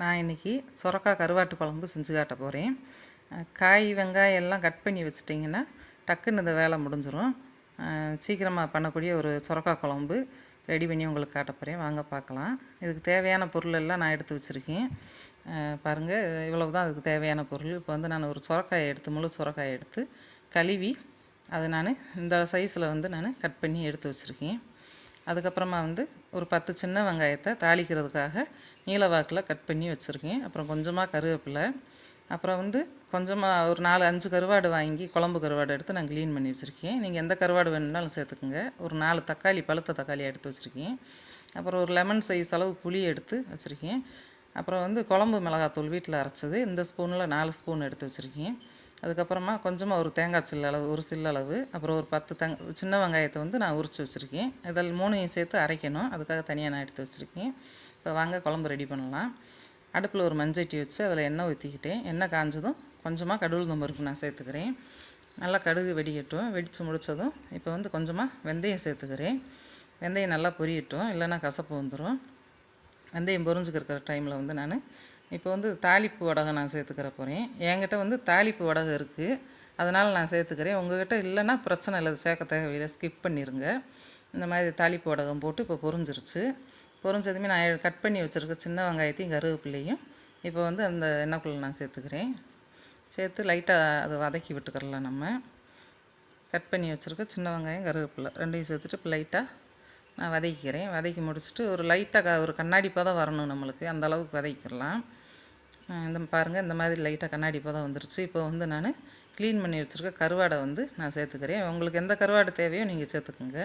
நான் இன்றைக்கி சுரக்காய் கருவாட்டு குழம்பு செஞ்சு காட்ட போகிறேன் காய் வெங்காயம் எல்லாம் கட் பண்ணி வச்சிட்டிங்கன்னா டக்குன்னு இந்த வேலை முடிஞ்சிடும் சீக்கிரமாக பண்ணக்கூடிய ஒரு சுரக்காய் குழம்பு ரெடி பண்ணி உங்களுக்கு காட்ட போகிறேன் வாங்க பார்க்கலாம். இதுக்கு தேவையான பொருள் எல்லாம் நான் எடுத்து வச்சுருக்கேன். பாருங்கள் இவ்வளவு தான் அதுக்கு தேவையான பொருள். இப்போ வந்து நான் ஒரு சுரக்காயை எடுத்து முழு சுரக்காயை எடுத்து கழுவி அதை நான் இந்த சைஸில் வந்து நான் கட் பண்ணி எடுத்து வச்சுருக்கேன். அதுக்கப்புறமா வந்து ஒரு பத்து சின்ன வெங்காயத்தை தாளிக்கிறதுக்காக நீளவாக்கில் கட் பண்ணி வச்சுருக்கேன். அப்புறம் கொஞ்சமாக கருவேப்பிலை. அப்புறம் வந்து கொஞ்சமாக ஒரு நாலு அஞ்சு கருவாடு வாங்கி குழம்பு கருவாடு எடுத்து நான் க்ளீன் பண்ணி வச்சுருக்கேன். நீங்கள் எந்த கருவாடு வேணும்னாலும் சேர்த்துக்குங்க. ஒரு நாலு தக்காளி பழுத்த தக்காளி எடுத்து வச்சுருக்கேன். அப்புறம் ஒரு லெமன் சைஸ் அளவு புளி எடுத்து வச்சுருக்கேன். அப்புறம் வந்து குழம்பு மிளகாத்தூள் வீட்டில் அரைச்சது. இந்த ஸ்பூனில் நாலு ஸ்பூன் எடுத்து வச்சுருக்கேன். அதுக்கப்புறமா கொஞ்சமாக ஒரு தேங்காய் சில்லு அளவு ஒரு சில்லு அளவு அப்புறம் ஒரு பத்து தங் சின்ன வெங்காயத்தை வந்து நான் உரித்து வச்சுருக்கேன். இதில் மூணையும் சேர்த்து அரைக்கணும். அதுக்காக தனியாக நான் எடுத்து வச்சுருக்கேன். இப்போ வாங்க குழம்பு ரெடி பண்ணலாம். அடுப்பில் ஒரு மஞ்சட்டி வச்சு அதில் எண்ணெய் ஊற்றிக்கிட்டேன் எண்ணெய் காஞ்சதும் கொஞ்சமாக கடுகு பருப்பு நான் சேர்த்துக்கிறேன். நல்லா கடுகு வெடிக்கட்டும். வெடித்து முடித்ததும் இப்போ வந்து கொஞ்சமாக வெந்தயம் சேர்த்துக்கிறேன். வெந்தயம் நல்லா பொரியட்டும். இல்லைன்னா கசப்பு வந்துடும் வெந்தயம் பொறிஞ்சுக்கிற டைமில் வந்து நான் இப்போ வந்து தாளிப்பு வடகம் நான் சேர்த்துக்கிற போகிறேன் என்கிட்ட வந்து தாளிப்பு வடகம் இருக்குது அதனால் நான் சேர்த்துக்கிறேன். உங்கள்கிட்ட இல்லைன்னா பிரச்சனை இல்லை. சேர்க்க தேவையில்லை. ஸ்கிப் பண்ணிடுங்க இந்த மாதிரி தாளிப்பு வடகம் போட்டு இப்போ பொரிஞ்சிருச்சு. பொரிஞ்சதுமே நான் கட் பண்ணி வச்சுருக்க சின்ன வெங்காயத்தையும் கருவேப்பிலையும் இப்போ வந்து அந்த எண்ணெய்க்குள்ளே நான் சேர்த்துக்கிறேன். சேர்த்து லைட்டாக அதை வதக்கி விட்டுக்கிறலாம் நம்ம. கட் பண்ணி வச்சுருக்க சின்ன வெங்காயம் கருவேப்பிலை ரெண்டையும் சேர்த்துட்டு இப்போ லைட்டாக நான் வதக்கிக்கிறேன். வதக்கி முடிச்சுட்டு ஒரு லைட்டாக ஒரு கண்ணாடி பதம் வரணும் நம்மளுக்கு. அந்த அளவுக்கு வதக்கிடலாம் இந்த பாருங்கள் இந்த மாதிரி லைட்டாக கண்ணாடி பதம் வந்துருச்சு. இப்போ வந்து நான் க்ளீன் பண்ணி வச்சுருக்க கருவாடை வந்து நான் சேர்த்துக்கிறேன். உங்களுக்கு எந்த கருவாடு தேவையோ நீங்கள் சேர்த்துக்குங்க.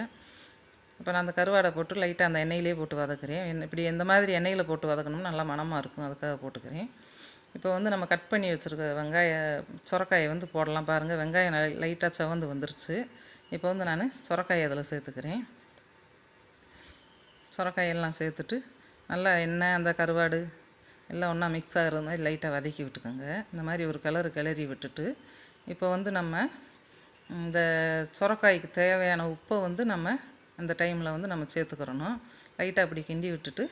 இப்போ நான் அந்த கருவாடை போட்டு லைட்டாக அந்த எண்ணெயிலே போட்டு வதக்குறேன். என்ன இப்படி எந்த மாதிரி எண்ணெயில் போட்டு வதக்கணும்னு நல்லா மனமாக இருக்கும் அதுக்காக போட்டுக்கிறேன். இப்போ வந்து நம்ம கட் பண்ணி வச்சுருக்க வெங்காய சுரக்காயை வந்து போடலாம் பாருங்கள் வெங்காயம் லைட்டாக செவந்து வந்துருச்சு. இப்போ வந்து நான் சுரக்காயை அதில் சேர்த்துக்கிறேன். சுரக்காயெல்லாம் சேர்த்துட்டு நல்லா எண்ணெய் அந்த கருவாடு எல்லாம் ஒன்றா மிக்ஸ் ஆகிற மாதிரி லைட்டாக வதக்கி விட்டுக்கோங்க. இந்த மாதிரி ஒரு கலரு கிளறி விட்டுட்டு இப்போ வந்து நம்ம இந்த சுரக்காய்க்கு தேவையான உப்பை வந்து நம்ம அந்த டைமில் வந்து நம்ம சேர்த்துக்கிறணும். லைட்டாக அப்படி கிண்டி விட்டுட்டு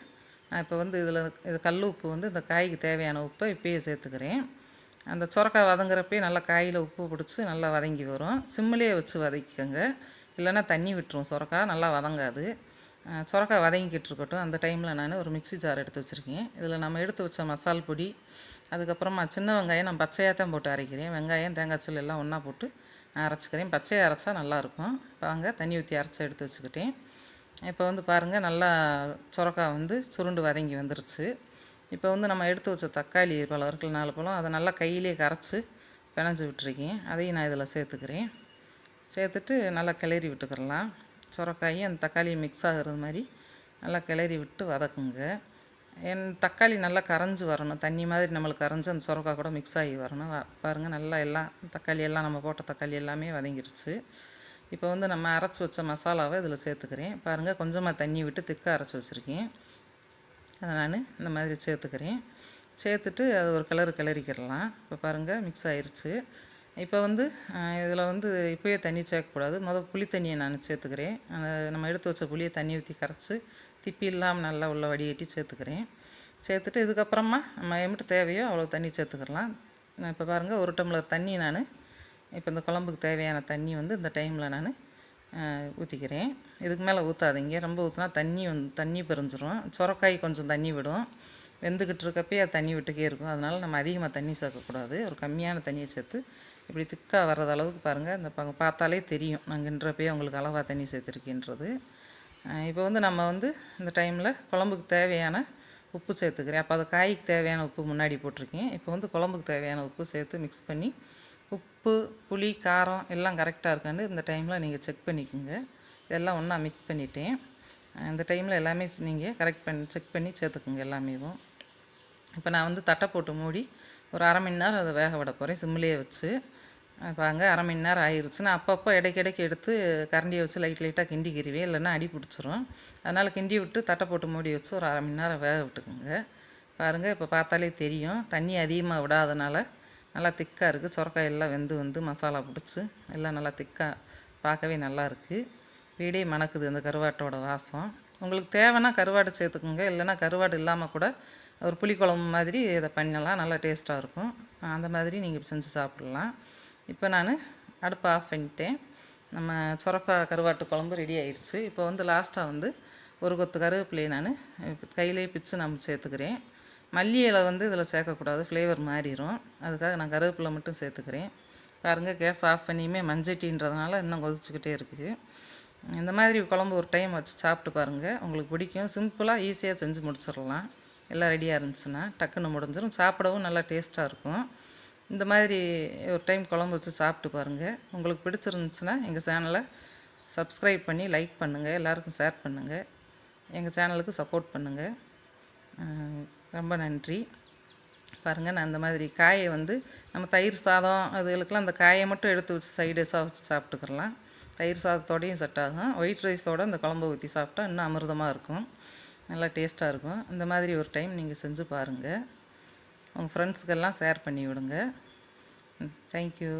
நான் இப்போ வந்து இதில் இது கல் உப்பு வந்து இந்த காய்க்கு தேவையான உப்பை இப்பயே சேர்த்துக்கிறேன். அந்த சுரக்காய் வதங்குறப்பே நல்லா காயில் உப்பு பிடிச்சி நல்லா வதங்கி வரும். சிம்மிலே வச்சு வதக்கிக்கோங்க. இல்லைன்னா தண்ணி விட்டுரும். சுரக்காய் நல்லா வதங்காது. சுரக்காய் வதங்கிக்கிட்டு இருக்கட்டும் அந்த டைமில் நான் ஒரு மிக்சி ஜார் எடுத்து வச்சுருக்கேன். இதில் நம்ம எடுத்து வச்ச மசால் பொடி அதுக்கப்புறமா சின்ன வெங்காயம் நான் பச்சையாக தான் போட்டு அரைக்கிறேன். வெங்காயம் தேங்காய் சூல் எல்லாம் ஒன்றா போட்டு நான் அரைச்சிக்கிறேன். பச்சையாக அரைச்சா நல்லாயிருக்கும். வாங்க தண்ணி ஊற்றி அரைச்சி எடுத்து வச்சுக்கிட்டேன். இப்போ வந்து பாருங்கள் நல்லா சுரக்காய் வந்து சுருண்டு வதங்கி வந்துருச்சு. இப்போ வந்து நம்ம எடுத்து வச்ச தக்காளி பழம் இருக்குல்ல நாலு பழம் அதை நல்லா கையிலே கரைச்சி பிணைஞ்சி விட்டுருக்கேன். அதையும் நான் இதில் சேர்த்துக்கிறேன். சேர்த்துட்டு நல்லா கிளறி விட்டுக்கிறலாம். சுரக்காயும் அந்த தக்காளியும் மிக்ஸ் ஆகிறது மாதிரி நல்லா கிளறி விட்டு வதக்குங்க. என் தக்காளி நல்லா கரைஞ்சி வரணும். தண்ணி மாதிரி நம்மளுக்கு கரைஞ்சி அந்த சுரக்காய் கூட மிக்ஸ் ஆகி வரணும். பாருங்கள் நல்லா எல்லாம் தக்காளி எல்லாம் நம்ம போட்ட தக்காளி எல்லாமே வதங்கிருச்சு. இப்போ வந்து நம்ம அரைச்சி வச்ச மசாலாவை இதில் சேர்த்துக்கிறேன். பாருங்கள் கொஞ்சமாக தண்ணி விட்டு திக்காக அரைச்சி வச்சுருக்கேன். அதை நான் இந்த மாதிரி சேர்த்துக்கிறேன். சேர்த்துட்டு அது ஒரு கிளறு கிளறிக்கிடலாம். இப்போ பாருங்கள் மிக்ஸ் ஆயிடுச்சு இப்போ வந்து இதில் வந்து இப்போயே தண்ணி சேர்க்கக்கூடாது. முதல் புளி தண்ணியை நான் சேர்த்துக்கிறேன். அந்த நம்ம எடுத்து வச்ச புளியை தண்ணி ஊற்றி கரைச்சி திப்பி இல்லாமல் நல்லா உள்ள வடிகட்டி சேர்த்துக்கிறேன். சேர்த்துட்டு இதுக்கப்புறமா நம்ம எம்பிட்டு தேவையோ அவ்வளோ தண்ணி சேர்த்துக்கலாம். நான் இப்போ பாருங்கள் ஒரு டம்ளர் தண்ணி நான் இப்போ இந்த குழம்புக்கு தேவையான தண்ணி வந்து இந்த டைமில் நான் ஊற்றிக்கிறேன் இதுக்கு மேலே ஊற்றாதீங்க ரொம்ப ஊற்றினா தண்ணி வந்து தண்ணி பிரிஞ்சிரும். சுரக்காய் கொஞ்சம் தண்ணி விடும். வெந்துக்கிட்டு இருக்கப்பே அது தண்ணி விட்டுக்கே இருக்கும். அதனால் நம்ம அதிகமாக தண்ணி சேர்க்கக்கூடாது. ஒரு கம்மியான தண்ணியை சேர்த்து இப்படி திக்காக வர்றது அளவுக்கு பாருங்கள் இந்த பார்த்தாலே தெரியும். நாங்கள் நாங்கன்றப்பே உங்களுக்கு அளவாக தண்ணி சேர்த்துருக்கின்றது. இப்போ வந்து நம்ம வந்து இந்த டைமில் குழம்புக்கு தேவையான உப்பு சேர்த்துக்கிறேன். அப்போ அது காய்க்கு தேவையான உப்பு முன்னாடி போட்டிருக்கேன். இப்போ வந்து குழம்புக்கு தேவையான உப்பு சேர்த்து மிக்ஸ் பண்ணி உப்பு புளி காரம் எல்லாம் கரெக்டாக இருக்கான்னு இந்த டைமில் நீங்கள் செக் பண்ணிக்கோங்க. இதெல்லாம் ஒன்றா மிக்ஸ் பண்ணிட்டேன். இந்த டைமில் எல்லாமே நீங்கள் கரெக்ட் பண்ணி செக் பண்ணி சேர்த்துக்குங்க எல்லாமேவும். இப்போ நான் வந்து தட்டை போட்டு மூடி ஒரு அரை மணி நேரம் அதை வேக விட போகிறேன் சிம்லேயே வச்சு. பாங்க அரை மணி நேரம் ஆயிடுச்சு நான் அப்பப்போ இடைக்கிடைக்கு எடுத்து கரண்டியை வச்சு லைட் லைட்டாக கிண்டி கிருவேன். இல்லைன்னா அடி பிடிச்சிரும். அதனால் கிண்டி விட்டு தட்டை போட்டு மூடி வச்சு ஒரு அரை மணி நேரம் வேக விட்டுக்குங்க. பாருங்கள் இப்போ பார்த்தாலே தெரியும். தண்ணி அதிகமாக விடாதனால நல்லா திக்காக இருக்குது சுரக்காய் எல்லாம் வெந்து வந்து மசாலா பிடிச்சி எல்லாம் நல்லா திக்காக பார்க்கவே நல்லா இருக்குது வீடே மணக்குது அந்த கருவாட்டோட வாசம். உங்களுக்கு தேவைன்னா கருவாடு சேர்த்துக்குங்க. இல்லைன்னா கருவாடு இல்லாமல் கூட ஒரு புளிக்குழம்பு மாதிரி இதை பண்ணலாம். நல்லா டேஸ்ட்டாக இருக்கும். அந்த மாதிரி நீங்கள் செஞ்சு சாப்பிட்லாம். இப்போ நான் அடுப்பை ஆஃப் பண்ணிட்டேன். நம்ம சுரக்காய் கருவாட்டு குழம்பு ரெடி ஆயிடுச்சு இப்போ வந்து லாஸ்ட்டாக வந்து ஒரு கொத்து கருவேப்பிலையை நான் கையிலே பிச்சு நம்ம சேர்த்துக்கிறேன். மல்லி இலை வந்து இதில் சேர்க்கக்கூடாது ஃப்ளேவர் மாறிடும் அதுக்காக நான் கருவேப்பிலை மட்டும் சேர்த்துக்கிறேன். பாருங்க கேஸ் ஆஃப் பண்ணியுமே மஞ்சட்டின்றதுனால இன்னும் கொதிச்சுக்கிட்டே இருக்குது. இந்த மாதிரி குழம்பு ஒரு டைம் வச்சு சாப்பிட்டு பாருங்கள் உங்களுக்கு பிடிக்கும். சிம்பிளாக ஈஸியாக செஞ்சு முடிச்சிடலாம். எல்லாம் ரெடியாக இருந்துச்சுன்னா டக்குன்னு முடிஞ்சிடும் சாப்பிடவும் நல்லா டேஸ்ட்டாக இருக்கும். இந்த மாதிரி ஒரு டைம் குழம்பு வச்சு சாப்பிட்டு பாருங்கள் உங்களுக்கு பிடிச்சிருந்துச்சுன்னா எங்கள் சேனலை சப்ஸ்கிரைப் பண்ணி லைக் பண்ணுங்கள் எல்லாருக்கும் ஷேர் பண்ணுங்கள் எங்கள் சேனலுக்கு சப்போர்ட் பண்ணுங்கள் ரொம்ப நன்றி. பாருங்கள் நான் இந்த மாதிரி காயை வந்து நம்ம தயிர் சாதம் அதுகளுக்கெல்லாம் அந்த காயை மட்டும் எடுத்து வச்சு சைடேஸாக வச்சு சாப்பிட்டுக்கிறலாம். தயிர் சாதத்தோடையும் செட் ஆகும். ஒயிட் ரைஸோட அந்த குழம்பு ஊற்றி சாப்பிட்டா இன்னும் அமிர்தமாக இருக்கும். நல்லா டேஸ்ட்டாக இருக்கும். இந்த மாதிரி ஒரு டைம் நீங்கள் செஞ்சு பாருங்கள் உங்கள் ஃப்ரெண்ட்ஸுக்கெல்லாம் ஷேர் பண்ணி விடுங்க தேங்க்யூ